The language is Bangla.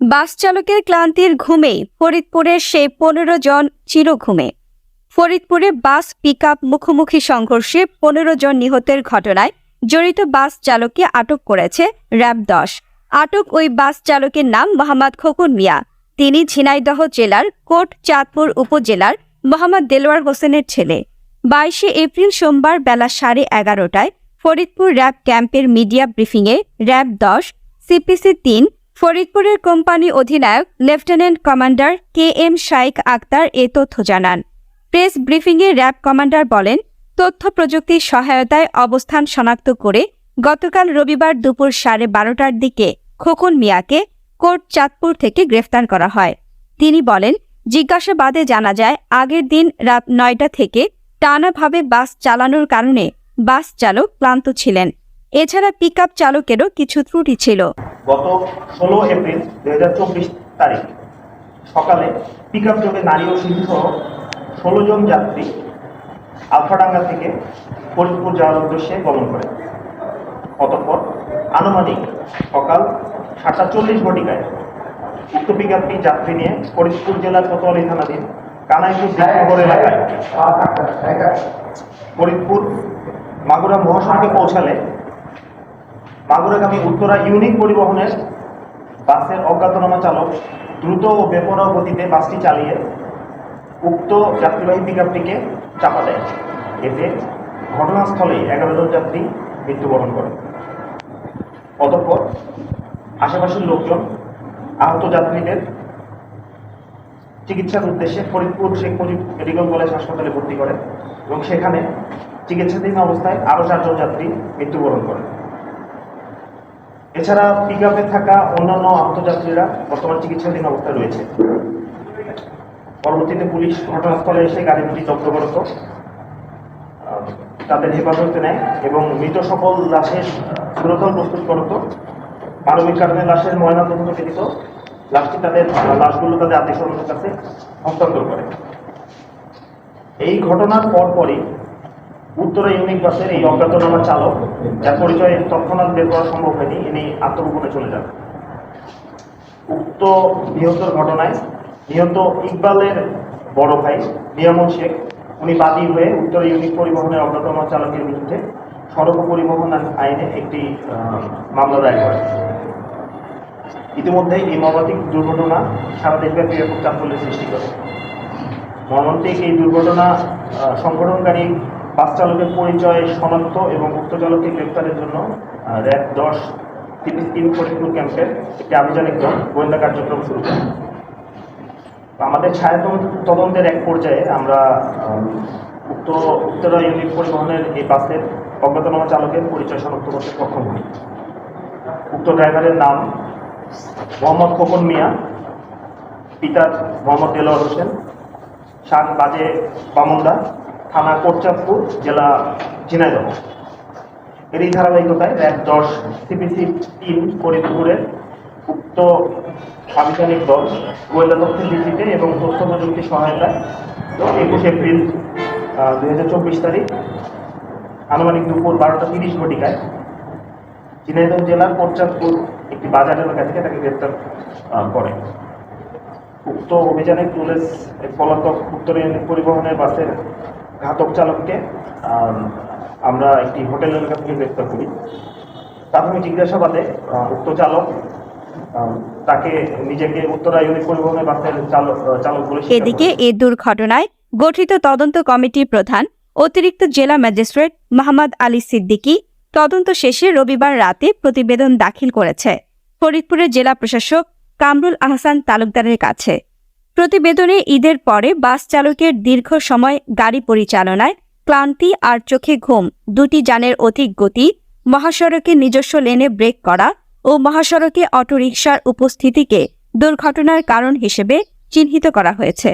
বাস চালকের ক্লান্তির ঘুমেই ফরিদপুরের সেই পনেরো জন চিরঘুমে। ফরিদপুরে বাস পিকআপ মুখোমুখি সংঘর্ষে পনেরো জন নিহতের ঘটনায় জড়িত বাস চালককে আটক করেছে র্যাব দশ। আটক ওই বাস চালকের নাম মোহাম্মদ খোকন মিয়া। তিনি ঝিনাইদহ জেলার কোট চাঁদপুর উপজেলার মোহাম্মদ দেলোয়ার হোসেনের ছেলে। বাইশে এপ্রিল সোমবার বেলা সাড়ে এগারোটায় ফরিদপুর র্যাব ক্যাম্পের মিডিয়া ব্রিফিংয়ে র্যাব দশ, সিপিসি তিন ফরিদপুরের কোম্পানি অধিনায়ক, lieutenant commander K M Shaik Akhtar এ তথ্য জানান। প্রেস ব্রিফিংয়ে র্যাব কমান্ডার বলেন, তথ্য প্রযুক্তির সহায়তায় অবস্থান শনাক্ত করে গতকাল রবিবার দুপুর সাড়ে বারোটার দিকে খোকন মিয়াকে কোর্ট চাঁদপুর থেকে গ্রেফতার করা হয়। তিনি বলেন, জিজ্ঞাসাবাদে জানা যায়, আগের দিন রাত নয়টা থেকে টানাভাবে বাস চালানোর কারণে বাস চালক ক্লান্ত ছিলেন। এছাড়া পিকআপ চালকেরও কিছু ত্রুটি ছিল। গত ষোলো এপ্রিল দুই হাজার চব্বিশ তারিখ সকালে পিক আপ যোগে নারী ও শিশু সহ ষোলো জন যাত্রী আলফাডাঙ্গা থেকে ফরিদপুর যাওয়ার উদ্দেশ্যে গমন করে অতঃপর আনুমানিক সকাল সাতটা চল্লিশ ঘটিকায় উক্ত পিক আপটি যাত্রী নিয়ে ফরিদপুর জেলার কোতোয়ালি থানাধীন কানাইপুর দ্বীপনগর এলাকায়। ফরিদপুর মাগুরা মহাসড়কে পৌঁছালে মাগুরাগামী উত্তরা ইউনিক পরিবহনের বাসের অজ্ঞাতনামা চালক দ্রুত ও বেপরোয়া গতিতে বাসটি চালিয়ে উক্ত যাত্রীবাহী পিকআপটিকে চাপা দেয়। এতে ঘটনাস্থলেই এগারো জন যাত্রী মৃত্যুবরণ করে। অতঃপর আশেপাশের লোকজন আহত যাত্রীদের চিকিৎসার উদ্দেশ্যে ফরিদপুর শেখ মুজিব মেডিকেল কলেজ হাসপাতালে ভর্তি করে এবং সেখানে চিকিৎসাধীন অবস্থায় আরও চারজন যাত্রী মৃত্যুবরণ করে এছাড়া পিক আপে থাকা অন্যান্য আন্তর্যাত্রীরা বর্তমান চিকিৎসাধীন অবস্থায় রয়েছে। পরবর্তীতে পুলিশ ঘটনাস্থলে এসে গাড়ি দুটি জব্দ করত তাদের হেফাজতে নেয় এবং মৃত সকল লাশের সুরতল প্রস্তুত করত মানবিক কারণে লাশের ময়না তদন্ত ব্যতীত লাশটি তাদের লাশগুলো তাদের আত্মীয় কাছে হস্তান্তর করে। এই ঘটনার পরপরই উত্তরা ইউনিক বাসের এই অজ্ঞাতনামা চালক যার পরিচয় তৎক্ষণাৎ বের করা সম্ভব হয়নি ইনি আত্মগোপনে চলে যান। উক্ত নিহতর ঘটনায় নিহত ইকবালের বড় ভাই নিয়ামন শেখ উনি বাদী হয়ে উত্তরা ইউনিক পরিবহনের অজ্ঞাতনামা চালকের বিরুদ্ধে সড়ক পরিবহন আইনে একটি মামলা দায়ের করেন। ইতিমধ্যে এই মর্মান্তিক দুর্ঘটনা সারা দেশব্যাপী ব্যাপক চাঞ্চল্যের সৃষ্টি করে। মর্মান্তিক এই দুর্ঘটনা আহ, সংঘটনকারী বাস চালকের পরিচয় শনাক্ত এবং উক্ত চালককে গ্রেপ্তারের জন্য র্যাব দশ, তিন তিন ফরিদপুর ক্যাম্পের একটি আভিযানিক দল গোয়েন্দা কার্যক্রম শুরু করে। আমাদের ছায়া তদন্তের এক পর্যায়ে আমরা উক্ত উত্তরা ইউনিট পরিবহনের এই বাসের অজ্ঞাতনামা চালকের পরিচয় শনাক্ত করতে সক্ষম হই। উক্ত ড্রাইভারের নাম মোহাম্মদ খোকন মিয়া পিতার মোহাম্মদ দেলোয়ার হোসেন শাক বাজে বামুন্দা থানা কোটচাঁদপুর জেলা ঝিনাইদহ। এরই ধারাবাহিকতায় র্যাব দশ সিপিসি তিন ফরিদপুরের উক্ত আভিযানিক দল গোয়েন্দা তথ্যের ভিত্তিতে এবং তথ্য প্রযুক্তির সহায়তায় একুশ এপ্রিল দুই হাজার চব্বিশ তারিখ, আনুমানিক দুপুর বারোটা তিরিশ ঘটিকায় ঝিনাইদহ জেলার কোটচাঁদপুর একটি বাজার এলাকা থেকে তাকে গ্রেপ্তার করে। উক্ত অভিযানে পুলিশ পলাতক উত্তর পরিবহনের বাসের ঘাতক চালককে আমরা একটি হোটেল এলাকা থেকে গ্রেপ্তার করি। প্রাথমিক জিজ্ঞাসাবাদে উক্ত চালক তাকে নিজেকে উত্তরা ইউনিট পরিবহনের বাসের চালক চালক বলে এদিকে করে। এ দুর্ঘটনায় গঠিত তদন্ত কমিটির প্রধান অতিরিক্ত জেলা ম্যাজিস্ট্রেট মোহাম্মদ আলী সিদ্দিকী তদন্ত শেষে রবিবার রাতে প্রতিবেদন দাখিল করেছে। ফরিদপুরের জেলা প্রশাসক কামরুল আহসান তালুকদারের কাছে। প্রতিবেদনে ঈদের পরে বাস চালকের দীর্ঘ সময় গাড়ি পরিচালনায় ক্লান্তি আর চোখে ঘুম, দুটি যানের অধিক গতি, মহাসড়কে নিজস্ব লেনে ব্রেক করা ও মহাসড়কে অটোরিকশার উপস্থিতিকে দুর্ঘটনার কারণ হিসেবে চিহ্নিত করা হয়েছে।